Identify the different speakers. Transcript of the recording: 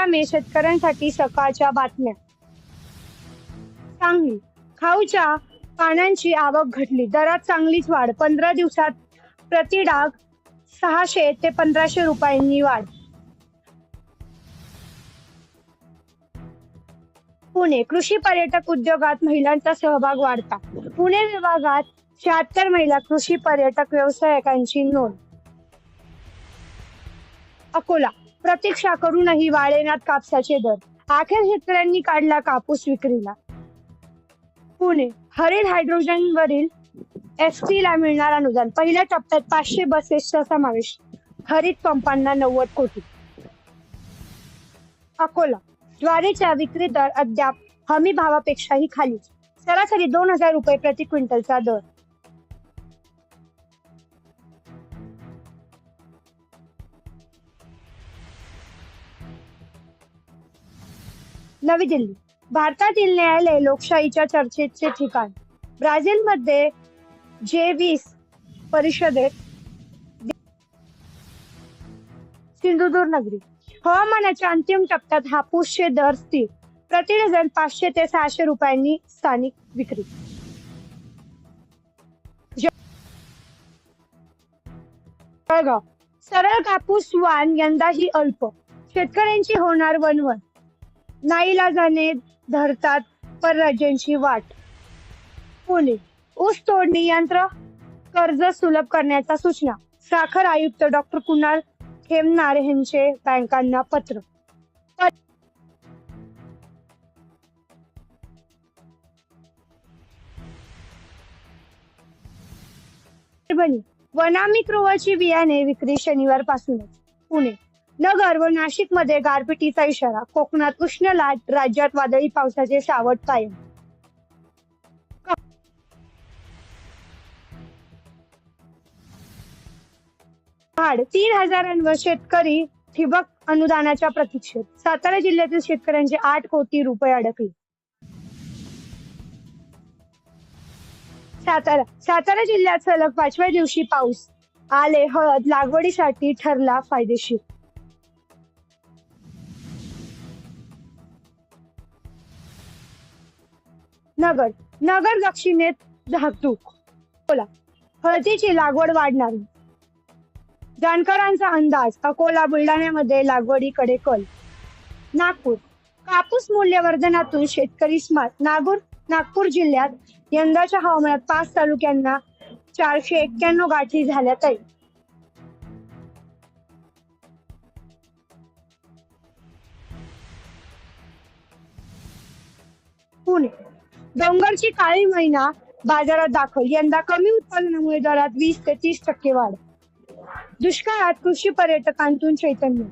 Speaker 1: पंधरा मे शेतकऱ्यांसाठी सकाळच्या बातम्या. सांगली. खाऊच्या पानांची आवक घटली. दरात चांगलीच वाढ. पंधरा दिवसात प्रति डाग सहाशे ते पंधराशे रुपयांनी वाढ. पुणे. कृषी पर्यटक उद्योगात महिलांचा सहभाग वाढता. पुणे विभागात शहात्तर महिला कृषी पर्यटक व्यावसायिकांची नोंद. अकोला. प्रतीक्षा करूनही वाळेनाथ कापसाचे दर. अखेर शेतकऱ्यांनी काढला कापूस विक्रीला. पुणे हरित हायड्रोजन वरील एसटी ला मिळणार अनुदान. पहिल्या टप्प्यात पाचशे बसेसचा समावेश. हरित पंपांना नव्वद कोटी. अकोला ज्वारीच्या विक्री दर अद्याप हमी भावापेक्षाही खाली सरासरी दोन हजार रुपये प्रति क्विंटलचा दर. नवी दिल्ली. भारतातील न्यायालय लोकशाहीच्या चर्चेचे ठिकाण. ब्राझीलमध्ये जे वीस परिषदेत सिंधुदुर्ग नगरी. हवामानाच्या अंतिम टप्प्यात हापूसचे दर स्थिर. प्रति डझन पाचशे ते सहाशे रुपयांनी स्थानिक विक्री. जळगाव. सरळ कापूस वाण यंदाही अल्प. शेतकऱ्यांची होणार वनवन नाईलाजाने धरतात परराज्यांची वाट. पुणे. ऊस तोडणी यंत्र कर्ज सुलभ करण्याचा सूचना. साखर आयुक्त डॉक्टर कुणाल खेमनार यांचे बँकांना पत्र. परभणी. वनामी बियाणे विक्री शनिवार पासूनच पुणे. नगर व नाशिकमध्ये गारपिटीचा इशारा. कोकणात उष्ण लाट राज्यात वादळी पावसाचे सावट कायम. तीन हजारांवर शेतकरी ठिबक अनुदानाच्या प्रतीक्षेत. सातारा जिल्ह्यातील शेतकऱ्यांचे आठ कोटी रुपये अडकले. सातारा सातारा जिल्ह्यात सलग पाचव्या दिवशी पाऊस. आले हळद लागवडीसाठी ठरला फायदेशीर. नगर नगर दक्षिणेत धाकधूक. अकोला. हळदीची लागवड वाढणार. जाणकारांचा अंदाज अकोला बुलढाण्यामध्ये लागवडीकडे कल. नागपूर. कापूस मूल्यवर्धनातून शेतकरी स्मार्ट नागपूर नागपूर जिल्ह्यात यंदाच्या हवामानात पाच तालुक्यांना चारशे एक्क्याण्णव गाठी झाल्या तरी पुणे. डोंगरची काळी महिना बाजारात दाखल. यंदा कमी उत्पादनामुळे दरात वीस ते तीस टक्के वाढ. दुष्काळात कृषी पर्यटकांतून चैतन्य.